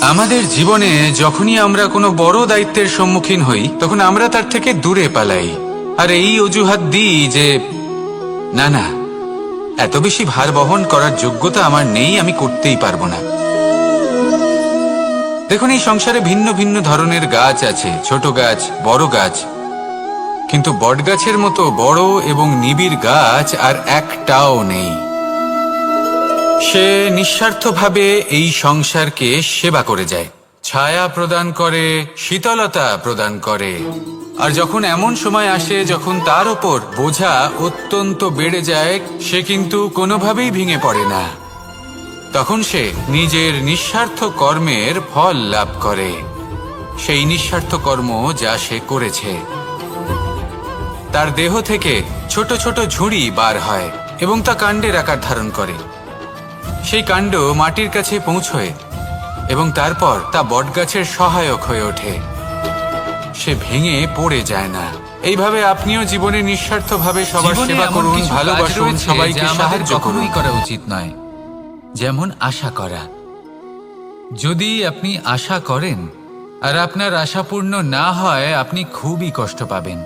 আমাদের জীবনে যখনই আমরা কোনো বড় দায়িত্বের সম্মুখীন হই, তখন আমরা তার থেকে দূরে পালাই। আর এই অজুহাত দিই যে, না না, এত বেশি ভার বহন করার যোগ্যতা আমার নেই, আমি করতেই পারব না। দেখুন, এই সংসারে ভিন্ন ভিন্ন ধরনের গাছ আছে, ছোট গাছ, বড় গাছ। কিন্তু বটগাছের মতো বড় এবং নিবিড় গাছ আর একটাও নেই। সে নিঃস্বার্থভাবে এই সংসারকে সেবা করে যায়। ছায়া প্রদান করে, শীতলতা প্রদান করে। আর যখন এমন সময় আসে যখন তার ওপর বোঝা অত্যন্ত বেড়ে যায়, সে কিন্তু কোনোভাবেই ভেঙে পড়ে না। তখন সে নিজের নিঃস্বার্থ কর্মের ফল লাভ করে। সেই নিঃস্বার্থ কর্ম যা সে করেছে। তার দেহ থেকে ছোট ছোট ঝুড়ি বার হয় এবং তা কাণ্ডের আকার ধারণ করে। সেই কাণ্ড মাটির কাছে পৌঁছয় এবং তারপর তা বটগাছের সহায়ক হয়ে ওঠে। সে ভেঙে পড়ে যায় না। এইভাবে আপনিও জীবনে নিঃস্বার্থভাবে সবার সেবা করুন ভালোবাসুন সবাইকে সাহায্য করুন। করা উচিত নয়। যেমন আশা করা। যদি আপনি আশা করেন আর আপনার আশা পূর্ণ না হয় আপনি খুবই কষ্ট পাবেন।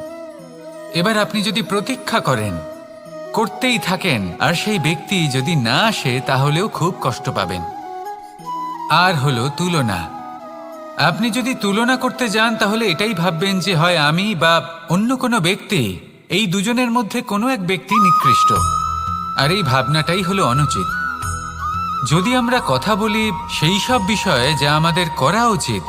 এবার আপনি যদি প্রতীক্ষা করেন করতেই থাকেন। আর সেই ব্যক্তি যদি না আসে, তাহলেও খুব কষ্ট পাবেন। আর হলো তুলনা। আপনি যদি তুলনা করতে যান, তাহলে এটাই ভাববেন যে, হয় আমি বা অন্য কোনো ব্যক্তি, এই দুজনের মধ্যে কোনো এক ব্যক্তি নিকৃষ্ট। আর এই ভাবনাটাই হলো অনুচিত। যদি আমরা কথা বলি সেই সব বিষয়ে যা আমাদের করা উচিত